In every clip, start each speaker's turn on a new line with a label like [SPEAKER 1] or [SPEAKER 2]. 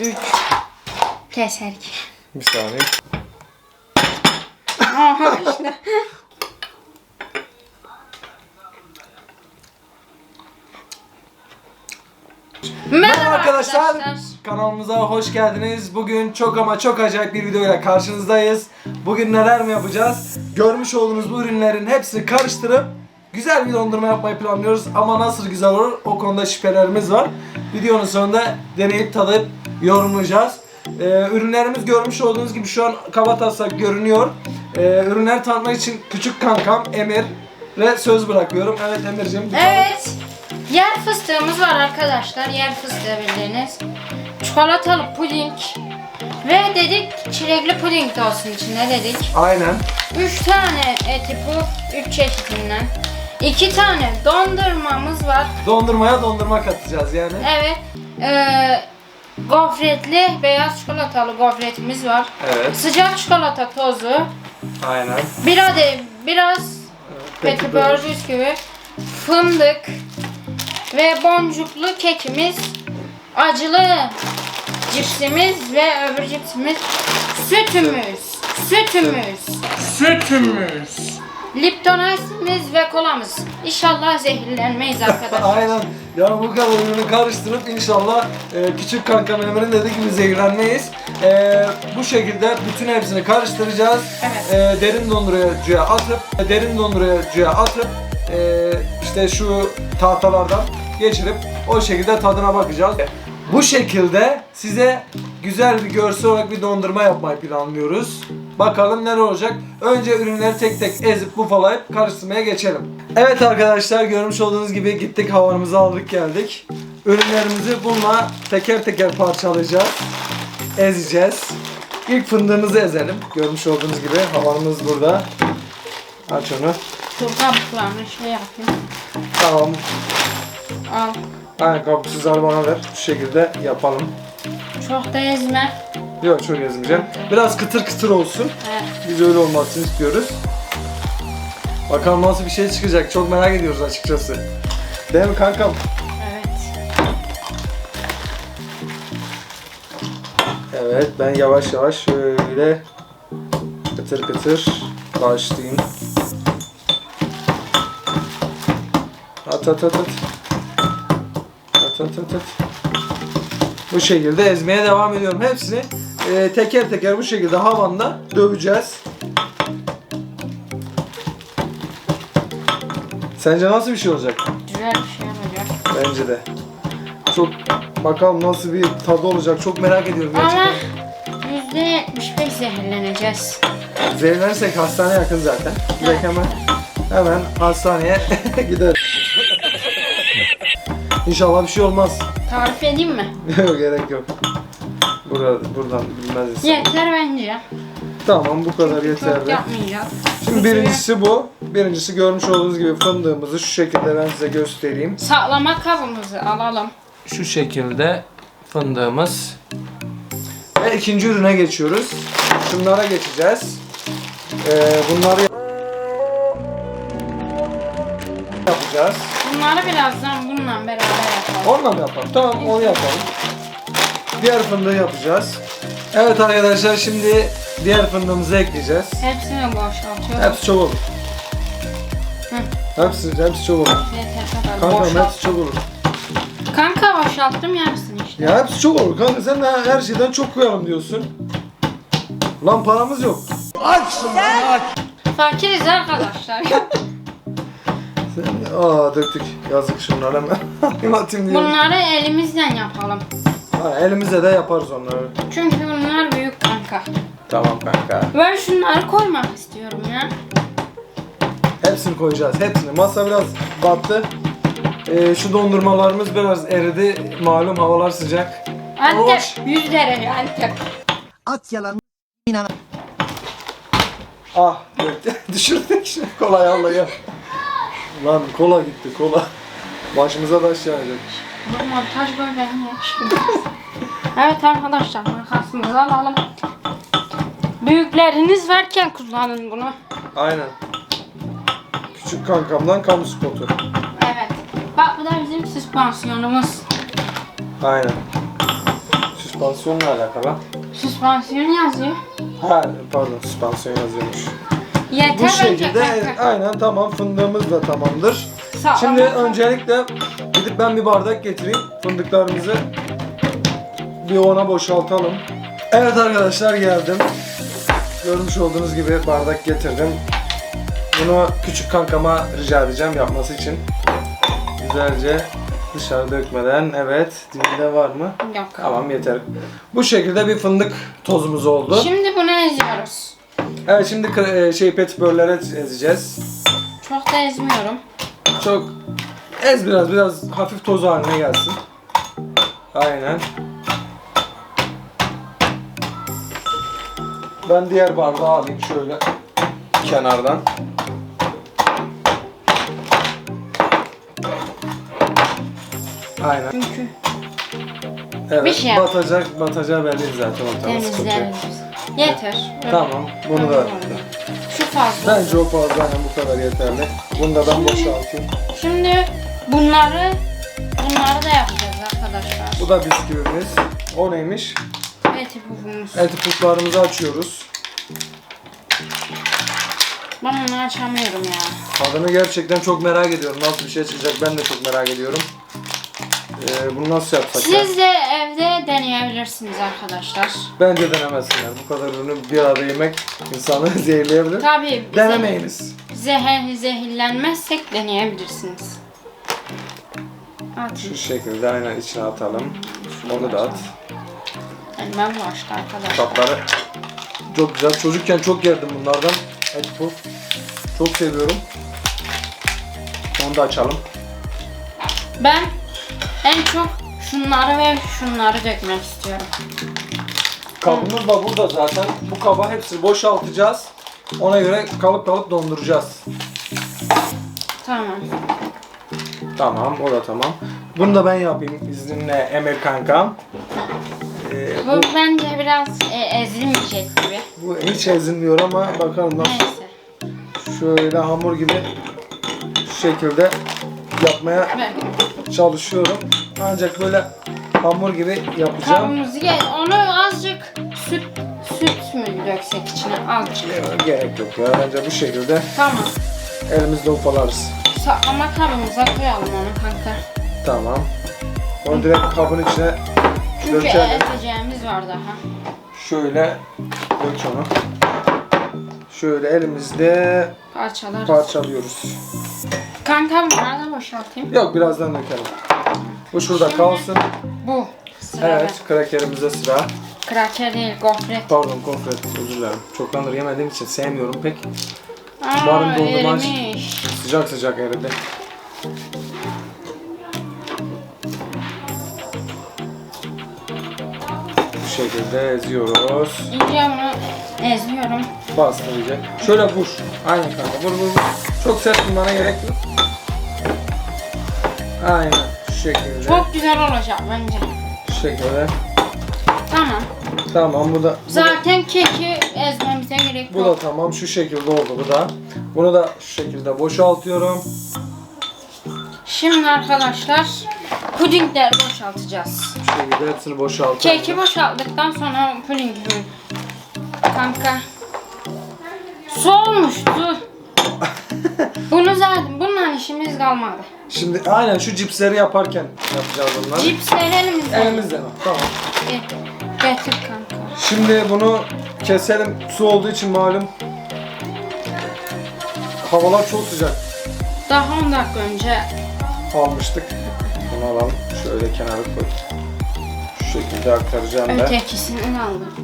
[SPEAKER 1] 3 Keser ki.
[SPEAKER 2] Bir saniye.
[SPEAKER 1] Aha işte.
[SPEAKER 2] Merhaba arkadaşlar. Kanalımıza hoş geldiniz. Bugün çok ama çok acayip bir videoyla karşınızdayız. Bugün neler mi yapacağız? Görmüş olduğunuz bu ürünlerin hepsini karıştırıp güzel bir dondurma yapmayı planlıyoruz. Ama nasıl güzel olur o konuda şüphelerimiz var. Videonun sonunda deneyip tadıp yorumlayacağız. Ee, ürünlerimiz görmüş olduğunuz gibi şu an kaba taslak görünüyor. Ee, ürünleri tanıtmak için küçük kankam Emir ve söz bırakıyorum. Evet Emir'cim.
[SPEAKER 1] Evet. Yer fıstığımız var arkadaşlar. Yer fıstığı bildiğiniz. Çikolatalı puding. Ve dedik çilekli puding de olsun içinde dedik.
[SPEAKER 2] Aynen.
[SPEAKER 1] 3 tane eti puf, 3 çeşitinden. 2 tane dondurmamız var.
[SPEAKER 2] Dondurmaya dondurma katacağız yani.
[SPEAKER 1] Evet. Ee, gofretli beyaz çikolatalı gofretimiz var.
[SPEAKER 2] Evet.
[SPEAKER 1] Sıcak çikolata tozu.
[SPEAKER 2] Aynen.
[SPEAKER 1] Bir adet biraz petibör bisküvi, fındık ve boncuklu kekimiz, acılı cipsimiz ve öbür cipsimiz, sütümüz, sütümüz,
[SPEAKER 2] Sütümüz.
[SPEAKER 1] Lipton Ice'imiz ve kolamız. İnşallah zehirlenmeyiz arkadaşlar.
[SPEAKER 2] Aynen. Yani bu kadar ürünü karıştırıp inşallah e, küçük kankam Emre'nin dediği gibi zehirlenmeyiz. E, bu şekilde bütün hepsini karıştıracağız. E, derin dondurucuya atıp, derin dondurucuya atıp e, işte şu tahtalardan geçirip o şekilde tadına bakacağız. Bu şekilde size güzel bir görsel olarak bir dondurma yapmayı planlıyoruz. Bakalım neler olacak. Önce ürünleri tek tek ezip bufalayıp karıştırmaya geçelim. Evet arkadaşlar görmüş olduğunuz gibi gittik havanımızı aldık geldik. Ürünlerimizi bununla teker teker parçalayacağız. Ezeceğiz. İlk fındığımızı ezelim. Görmüş olduğunuz gibi havanımız burada. Aç onu.
[SPEAKER 1] Kabuklarını şey yapayım.
[SPEAKER 2] Tamam.
[SPEAKER 1] Al.
[SPEAKER 2] Aynen kabuksuzları bana ver. Bu şekilde yapalım.
[SPEAKER 1] Çok da ezme.
[SPEAKER 2] Yok çok ezmeyeceğim. Biraz kıtır kıtır olsun.
[SPEAKER 1] Evet.
[SPEAKER 2] Biz öyle olmasını istiyoruz. Bakalım nasıl bir şey çıkacak. Çok merak ediyoruz açıkçası. Değil mi kankam?
[SPEAKER 1] Evet.
[SPEAKER 2] Evet ben yavaş yavaş şöyle kıtır kıtır başlayayım. At at at at. At at at at. Bu şekilde ezmeye devam ediyorum. Hepsini e, teker teker bu şekilde havanda döveceğiz. Sence nasıl bir şey olacak?
[SPEAKER 1] Güzel bir şey olacak.
[SPEAKER 2] Bence de. Çok bakalım nasıl bir tadı olacak. Çok merak ediyorum gerçekten.
[SPEAKER 1] Ama %75 zehirleneceğiz.
[SPEAKER 2] Zehirlenirsek hastane yakın zaten. Direkt hemen hemen hastaneye gider. İnşallah bir şey olmaz.
[SPEAKER 1] Tarif edeyim mi?
[SPEAKER 2] yok gerek yok. Burada, buradan bilmez insan.
[SPEAKER 1] Yeter bence.
[SPEAKER 2] Tamam bu kadar
[SPEAKER 1] Çok
[SPEAKER 2] yeterli.
[SPEAKER 1] yapmayacağız.
[SPEAKER 2] Şimdi birincisi bu. Birincisi görmüş olduğunuz gibi fındığımızı şu şekilde ben size göstereyim.
[SPEAKER 1] Saklama kabımızı alalım.
[SPEAKER 2] Şu şekilde fındığımız. Ve ikinci ürüne geçiyoruz. Şunlara geçeceğiz. Ee, bunları yapacağız.
[SPEAKER 1] Bunları birazdan bununla beraber yapalım.
[SPEAKER 2] Onunla mı yapalım? Tamam onu yapalım. Diğer fındığı yapacağız. Evet arkadaşlar şimdi diğer fındığımızı ekleyeceğiz.
[SPEAKER 1] Hepsini boşaltıyorum.
[SPEAKER 2] Hepsi çok olur. Hepsi, hepsi çok olur.
[SPEAKER 1] Yeter kadar.
[SPEAKER 2] Kankam
[SPEAKER 1] Boşalt.
[SPEAKER 2] hepsi çok olur.
[SPEAKER 1] Kanka boşalttım yarısını işte.
[SPEAKER 2] Ya hepsi çok olur kanka sen de her şeyden çok koyalım diyorsun. Lan paramız yok.
[SPEAKER 1] Fakiriz arkadaşlar.
[SPEAKER 2] Aa döktük. Yazık şunları hemen.
[SPEAKER 1] Bunları elimizden yapalım.
[SPEAKER 2] Ha, elimizle de yaparız onları.
[SPEAKER 1] Çünkü bunlar büyük kanka.
[SPEAKER 2] Tamam kanka.
[SPEAKER 1] Ben şunları koymak istiyorum ya.
[SPEAKER 2] Hepsini koyacağız. Hepsini. Masa biraz battı. Ee, şu dondurmalarımız biraz eridi. Malum havalar sıcak.
[SPEAKER 1] Antep
[SPEAKER 2] Hoş.
[SPEAKER 1] 100 derece Antep.
[SPEAKER 3] At yalan inan.
[SPEAKER 2] Ah. Düşürdük şimdi kolayı Allah'a. Lan kola gitti kola. Başımıza taş yağacak.
[SPEAKER 1] Bu montaj böyle yapmış gibi. evet arkadaşlar makasımızı alalım. Büyükleriniz varken kullanın bunu.
[SPEAKER 2] Aynen. Küçük kankamdan kamu spotu.
[SPEAKER 1] Evet. Bak bu da bizim süspansiyonumuz.
[SPEAKER 2] Aynen. Süspansiyonla alakalı.
[SPEAKER 1] Süspansiyon yazıyor.
[SPEAKER 2] Ha pardon süspansiyon yazıyormuş.
[SPEAKER 1] Yeter
[SPEAKER 2] Bu şekilde aynen tamam fındığımız da tamamdır.
[SPEAKER 1] Sağ.
[SPEAKER 2] Şimdi öncelikle gidip ben bir bardak getireyim. Fındıklarımızı bir ona boşaltalım. Evet arkadaşlar geldim. Görmüş olduğunuz gibi bardak getirdim. Bunu küçük kankama rica edeceğim yapması için. Güzelce dışarı dökmeden. Evet. Dibinde var mı?
[SPEAKER 1] Yok.
[SPEAKER 2] Tamam yeter. Bu şekilde bir fındık tozumuz oldu.
[SPEAKER 1] Şimdi bunu eziyoruz.
[SPEAKER 2] Evet şimdi e, şey petibörlere ezeceğiz.
[SPEAKER 1] Çok da ezmiyorum.
[SPEAKER 2] Çok ez biraz biraz hafif toz haline gelsin. Aynen. Ben diğer bardağı alayım şöyle kenardan. Aynen.
[SPEAKER 1] Çünkü
[SPEAKER 2] Evet.
[SPEAKER 1] Bir şey-
[SPEAKER 2] batacak, batacağı belli zaten ortamı sıkıntı yok.
[SPEAKER 1] temizleriz. Yeter.
[SPEAKER 2] Tamam. Bunu da
[SPEAKER 1] Şu fazla.
[SPEAKER 2] bence o fazla yani bu kadar yeterli. Bunu da ben boşaltayım.
[SPEAKER 1] Şimdi bunları bunları da yapacağız arkadaşlar.
[SPEAKER 2] Bu da bisküvimiz. O neymiş?
[SPEAKER 1] Eti pufumuz.
[SPEAKER 2] Eti puflarımızı açıyoruz.
[SPEAKER 1] Ben bunu açamıyorum ya.
[SPEAKER 2] Tadını gerçekten çok merak ediyorum. Nasıl bir şey çıkacak ben de çok merak ediyorum. Ee, bunu nasıl yapsak ya?
[SPEAKER 1] Siz de evde deneyebilirsiniz arkadaşlar.
[SPEAKER 2] Bence denemesinler. Bu kadar ürünü bir arada yemek insanı zehirleyebilir.
[SPEAKER 1] Tabii bize
[SPEAKER 2] Denemeyiniz.
[SPEAKER 1] Zehir, zehirlenmezsek deneyebilirsiniz.
[SPEAKER 2] Şu
[SPEAKER 1] Atın.
[SPEAKER 2] şekilde aynen içine atalım. Onu da at.
[SPEAKER 1] Elmem başka arkadaşlar.
[SPEAKER 2] Kapları çok güzel. Çocukken çok yerdim bunlardan. Et puf. Çok seviyorum. Onu da açalım.
[SPEAKER 1] Ben en çok şunları ve şunları dökmek istiyorum.
[SPEAKER 2] Kabımız da burada zaten. Bu kaba hepsini boşaltacağız. Ona göre kalıp kalıp donduracağız.
[SPEAKER 1] Tamam.
[SPEAKER 2] Tamam, o da tamam. Bunu da ben yapayım izninle Emir kankam. Ee, bu,
[SPEAKER 1] bence biraz e, ezilmeyecek gibi.
[SPEAKER 2] bu hiç ezilmiyor ama bakalım nasıl
[SPEAKER 1] Neyse.
[SPEAKER 2] şöyle hamur gibi şu şekilde yapmaya
[SPEAKER 1] Ben
[SPEAKER 2] çalışıyorum. Ancak böyle hamur gibi yapacağım.
[SPEAKER 1] kabımızı ye. Onu azıcık süt süt mü döksek içine azıcık.
[SPEAKER 2] Gerek yok ya. Bence bu şekilde
[SPEAKER 1] Tamam.
[SPEAKER 2] elimizde ufalarız.
[SPEAKER 1] Saklama kabımıza koyalım onu kanka.
[SPEAKER 2] Tamam. Onu direkt kabın içine
[SPEAKER 1] Çünkü
[SPEAKER 2] dökelim.
[SPEAKER 1] ezeceğimiz var daha.
[SPEAKER 2] Şöyle dök onu. Şöyle elimizde
[SPEAKER 1] Parçalar.
[SPEAKER 2] parçalıyoruz.
[SPEAKER 1] Kanka bunları da boşaltayım.
[SPEAKER 2] Yok birazdan dökelim. Bu şurada
[SPEAKER 1] Şimdi-
[SPEAKER 2] kalsın.
[SPEAKER 1] Bu. Sıra
[SPEAKER 2] Evet, krakerimize sıra.
[SPEAKER 1] Kraker değil, gofret.
[SPEAKER 2] Pardon, konfet, özür dilerim. Çoktandır yemediğim için sevmiyorum pek.
[SPEAKER 1] Aa,
[SPEAKER 2] Umarım dondurma-
[SPEAKER 1] erimiş.
[SPEAKER 2] Sıcak sıcak eridi. Bu şekilde eziyoruz.
[SPEAKER 1] İyice bunu ezmiyorum.
[SPEAKER 2] Bastır iyice. Şöyle vur. Aynen kanka. Vur vur vur. Çok sert vurmana gerek yok. Aynen. Şu şekilde.
[SPEAKER 1] Çok güzel olacak bence.
[SPEAKER 2] Şu şekilde.
[SPEAKER 1] Tamam.
[SPEAKER 2] Bu da bu
[SPEAKER 1] Zaten keki ezmemize gerek
[SPEAKER 2] bu da
[SPEAKER 1] yok.
[SPEAKER 2] tamam. Şu şekilde oldu bu da. Bunu da şu şekilde boşaltıyorum.
[SPEAKER 1] Şimdi arkadaşlar pudingleri boşaltacağız.
[SPEAKER 2] Şu şekilde hepsini boşaltıyorum.
[SPEAKER 1] Keki boşalttıktan sonra pudingimi. Kanka. Su olmuş su. Bunu zaten bununla işimiz kalmadı.
[SPEAKER 2] Şimdi aynen şu cipsleri yaparken yapacağız bunları.
[SPEAKER 1] Cipsleri elimizde.
[SPEAKER 2] Elimizde. Tamam.
[SPEAKER 1] Ge- Getir kanka.
[SPEAKER 2] Şimdi bunu keselim. Su olduğu için malum. Havalar çok sıcak.
[SPEAKER 1] Daha 10 dakika önce
[SPEAKER 2] Almıştık. Bunu alalım. Şöyle kenara koy. Şu şekilde aktaracağım ben.
[SPEAKER 1] ötekisini aldım.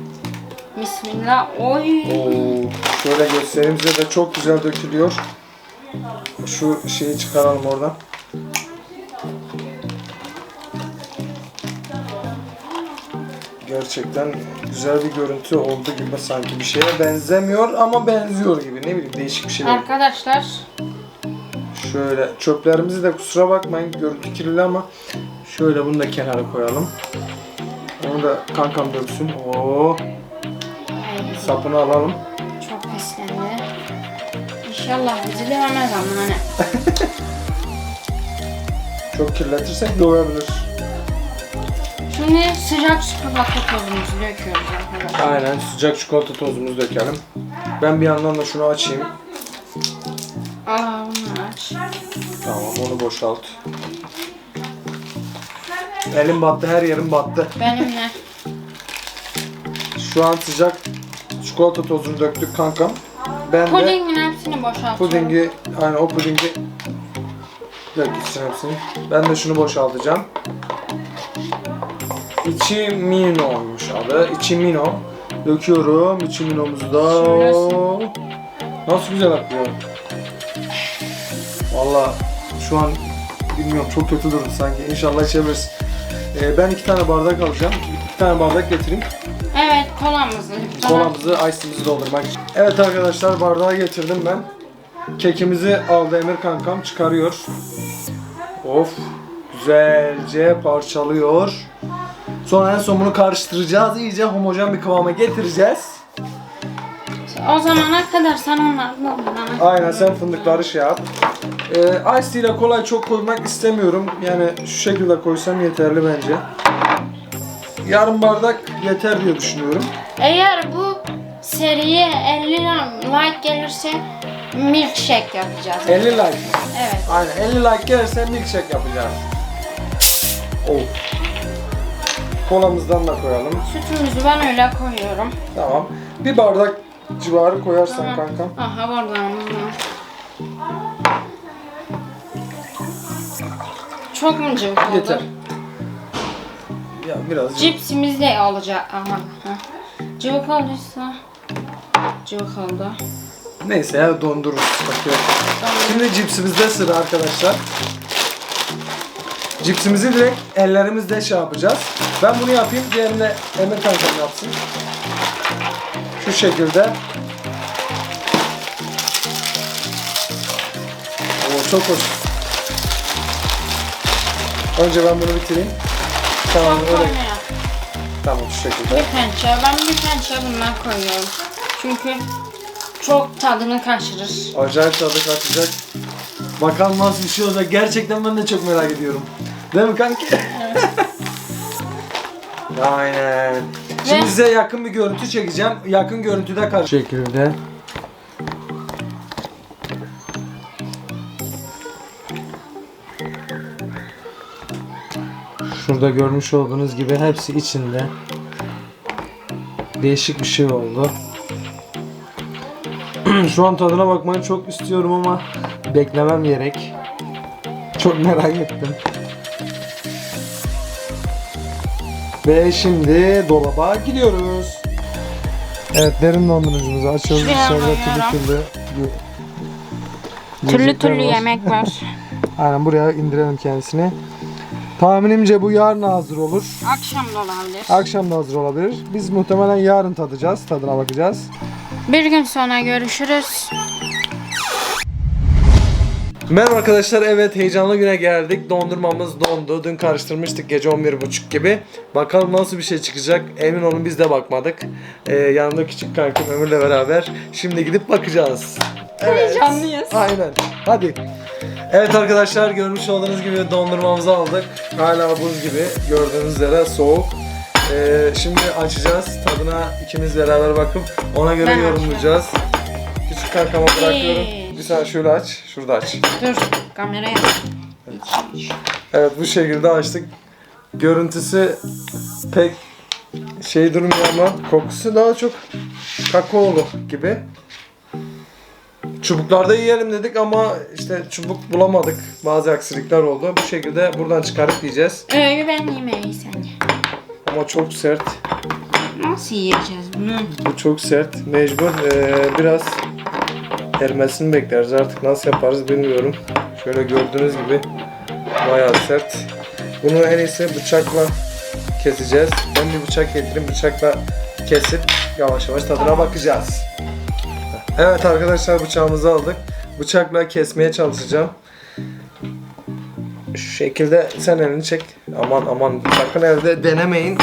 [SPEAKER 1] Bismillah. Oy.
[SPEAKER 2] Oo, şöyle göstereyim size de çok güzel dökülüyor. Şu şeyi çıkaralım oradan. Gerçekten güzel bir görüntü oldu gibi sanki bir şeye benzemiyor ama benziyor gibi ne bileyim değişik bir şey.
[SPEAKER 1] Arkadaşlar
[SPEAKER 2] Şöyle çöplerimizi de kusura bakmayın görüntü kirli ama şöyle bunu da kenara koyalım. Onu da kankam döksün. Oo, sapını alalım.
[SPEAKER 1] çok pislendi. İnşallah bizi dövmez ama hani.
[SPEAKER 2] Çok kirletirsek dövebilir.
[SPEAKER 1] Şimdi sıcak çikolata tozumuzu döküyoruz arkadaşlar.
[SPEAKER 2] Aynen sıcak çikolata tozumuzu dökelim. Ben bir yandan da şunu açayım.
[SPEAKER 1] Aa bunu aç.
[SPEAKER 2] Tamam onu boşalt. Elim battı her yerim battı.
[SPEAKER 1] Benimle.
[SPEAKER 2] Şu an sıcak çikolata tozunu döktük kankam. Ben de
[SPEAKER 1] Pudingin hepsini boşaltıyorum.
[SPEAKER 2] pudingi, aynen o pudingi dök gitsin hepsini. Ben de şunu boşaltacağım. İçi minoymuş adı. İçi mino. Döküyorum. İçi minomuzu da. Nasıl güzel akıyor. Valla şu an bilmiyorum çok kötü durdu sanki. İnşallah içebiliriz. Ee, ben iki tane bardak alacağım. İki tane bardak getireyim.
[SPEAKER 1] Evet kolamızı.
[SPEAKER 2] Kolamızı, ice'imizi doldurmak. Evet arkadaşlar bardağı getirdim ben. Kekimizi aldı Emir kankam çıkarıyor. Of güzelce parçalıyor. Sonra en son bunu karıştıracağız. İyice homojen bir kıvama getireceğiz.
[SPEAKER 1] O zamana kadar sen onları doldurana.
[SPEAKER 2] Aynen sen fındıkları şey yap. Ee, ice ile kolay çok koymak istemiyorum. Yani şu şekilde koysam yeterli bence. Yarım bardak yeter diye düşünüyorum.
[SPEAKER 1] Eğer bu seriye 50 like gelirse milkshake yapacağız.
[SPEAKER 2] 50 like.
[SPEAKER 1] Evet.
[SPEAKER 2] Aynen 50 like gelirse milkshake yapacağız. Oh. Kolamızdan da koyalım.
[SPEAKER 1] Sütümüzü ben öyle koyuyorum.
[SPEAKER 2] Tamam. Bir bardak civarı koyarsan
[SPEAKER 1] Tamam.
[SPEAKER 2] kankam.
[SPEAKER 1] Aha bardağımız var. Çok mu cıvık oldu?
[SPEAKER 2] Yeter. Ya biraz
[SPEAKER 1] Cipsimiz de olacak ama. Ha. Cıvık olduysa cıvık oldu.
[SPEAKER 2] Neyse ya dondururuz. Bakıyorum. Şimdi cipsimizde sıra arkadaşlar. Cipsimizi direkt ellerimizle şey yapacağız. Ben bunu yapayım, diğerini Emir kankam yapsın. Şu şekilde. Oo çok hoş. Önce ben bunu bitireyim. Tamam öyle. Tamam şu şekilde.
[SPEAKER 1] Bir pençe. Ben bir pençe bundan koyuyorum. Çünkü çok tadını kaçırır.
[SPEAKER 2] Acayip tadı kaçacak. Bakalım nasıl bir şey olacak. Gerçekten ben de çok merak ediyorum. Değil mi kanki? Aynen. Şimdi
[SPEAKER 1] Ve-
[SPEAKER 2] size yakın bir görüntü çekeceğim. Yakın görüntüde karşı şekilde. Şurada görmüş olduğunuz gibi hepsi içinde. Değişik bir şey oldu. Şu an tadına bakmayı çok istiyorum ama beklemem gerek. Çok merak ettim. Ve şimdi dolaba gidiyoruz. Evet derin dondurucumuzu açıyoruz.
[SPEAKER 1] Şuraya
[SPEAKER 2] İçeride türlü türlü
[SPEAKER 1] Türlü türlü
[SPEAKER 2] var.
[SPEAKER 1] yemek var.
[SPEAKER 2] Aynen buraya indirelim kendisini. Tahminimce bu yarın hazır olur.
[SPEAKER 1] Akşam da olabilir.
[SPEAKER 2] Akşam da hazır olabilir. Biz muhtemelen yarın tadacağız. Tadına bakacağız.
[SPEAKER 1] Bir gün sonra görüşürüz.
[SPEAKER 2] Merhaba arkadaşlar evet heyecanlı güne geldik. Dondurmamız dondu. Dün karıştırmıştık gece 11.30 gibi. Bakalım nasıl bir şey çıkacak. Emin olun biz de bakmadık. Ee, yanımda küçük kankim Ömür'le beraber. Şimdi gidip bakacağız. Evet.
[SPEAKER 1] Heyecanlıyız.
[SPEAKER 2] Aynen. Hadi. Evet arkadaşlar görmüş olduğunuz gibi dondurmamızı aldık. Hala buz gibi. Gördüğünüz üzere soğuk. Ee, şimdi açacağız. Tadına ikimiz beraber bakıp ona göre
[SPEAKER 1] Ben
[SPEAKER 2] yorumlayacağız. Küçük kankama bırakıyorum. Sen şöyle aç. Şurada aç.
[SPEAKER 1] Dur kameraya.
[SPEAKER 2] Evet bu şekilde açtık. Görüntüsü pek şey durmuyor ama kokusu daha çok kakaolu gibi. Çubuklarda yiyelim dedik ama işte çubuk bulamadık. Bazı aksilikler oldu. Bu şekilde buradan çıkarıp yiyeceğiz.
[SPEAKER 1] Öyle ben yemeği sen.
[SPEAKER 2] Ama çok sert.
[SPEAKER 1] Nasıl yiyeceğiz bunu?
[SPEAKER 2] Bu çok sert. Mecbur eee, biraz erimesini bekleriz. Artık nasıl yaparız bilmiyorum. Şöyle gördüğünüz gibi bayağı sert. Bunu en iyisi bıçakla keseceğiz. Ben bir bıçak getireyim. Bıçakla kesip yavaş yavaş tadına bakacağız. Evet arkadaşlar bıçağımızı aldık. Bıçakla kesmeye çalışacağım. Şu şekilde sen elini çek. Aman aman sakın evde denemeyin.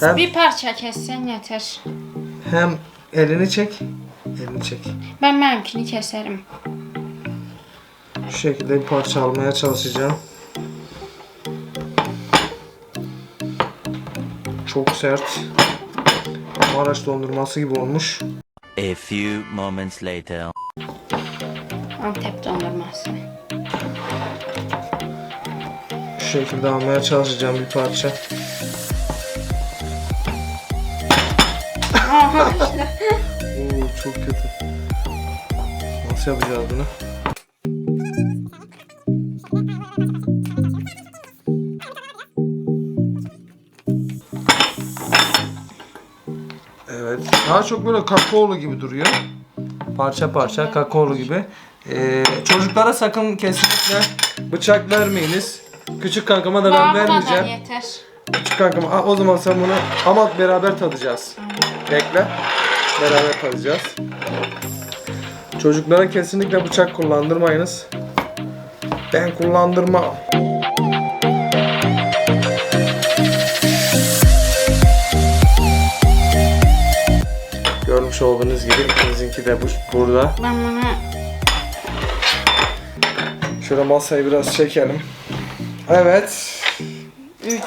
[SPEAKER 2] Hem
[SPEAKER 1] Bir parça kessen yeter.
[SPEAKER 2] hem elini çek, elini çek.
[SPEAKER 1] Ben benimkini keserim.
[SPEAKER 2] Şu şekilde bir parça almaya çalışacağım. çok sert. Maraş dondurması gibi olmuş.
[SPEAKER 4] A few moments later.
[SPEAKER 1] Antep dondurması.
[SPEAKER 2] Şu şekilde almaya çalışacağım bir parça. Çok kötü. Nasıl yapacağız bunu? Evet. Daha çok böyle kakaolu gibi duruyor. Parça parça kakaolu gibi. Ee, çocuklara sakın kesinlikle bıçak vermeyiniz. Küçük kankama da ben
[SPEAKER 1] Bana
[SPEAKER 2] vermeyeceğim.
[SPEAKER 1] yeter.
[SPEAKER 2] Küçük kankama Aa, o zaman sen bunu ama beraber tadacağız. Bekle. Beraber tadacağız. Çocuklara kesinlikle bıçak kullandırmayınız. Ben kullandırmam. Görmüş olduğunuz gibi ikimizinki de bu, burada.
[SPEAKER 1] Ben bunu
[SPEAKER 2] Şöyle masayı biraz çekelim. Evet.
[SPEAKER 1] 3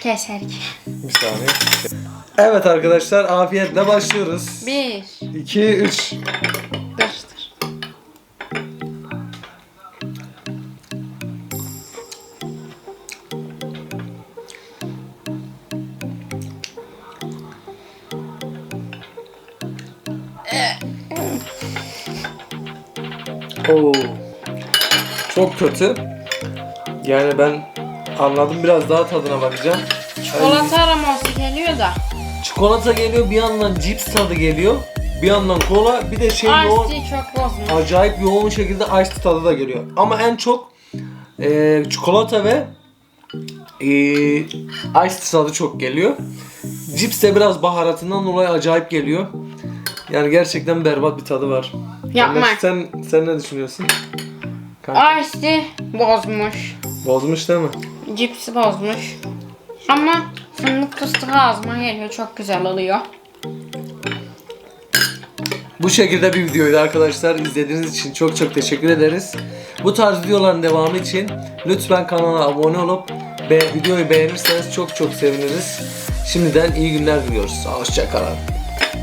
[SPEAKER 1] keserek.
[SPEAKER 2] Bir saniye. Evet arkadaşlar afiyetle başlıyoruz.
[SPEAKER 1] 1
[SPEAKER 2] 2 3
[SPEAKER 1] Dıştır.
[SPEAKER 2] Oo. Çok kötü. Yani ben anladım biraz daha tadına bakacağım.
[SPEAKER 1] Çikolata aroması geliyor da.
[SPEAKER 2] Çikolata geliyor bir yandan cips tadı geliyor. Bir yandan kola bir de şey yoğun
[SPEAKER 1] Ice tea çok bozmuş.
[SPEAKER 2] acayip yoğun şekilde ice tea tadı da geliyor. Ama en çok e, çikolata ve e, ice tea tadı çok geliyor. Cips de biraz baharatından dolayı acayip geliyor. Yani gerçekten berbat bir tadı var.
[SPEAKER 1] Yapma.
[SPEAKER 2] Sen sen ne düşünüyorsun? Kanka,
[SPEAKER 1] Ice tea bozmuş.
[SPEAKER 2] bozmuş değil mi?
[SPEAKER 1] Cipsi bozmuş. Ama fındık fıstığı ağzıma geliyor. Çok güzel oluyor.
[SPEAKER 2] Bu şekilde bir videoydu arkadaşlar. İzlediğiniz için çok çok teşekkür ederiz. Bu tarz videoların devamı için lütfen kanala abone olup ve videoyu beğenirseniz çok çok seviniriz. Şimdiden iyi günler diliyoruz. Hoşçakalın.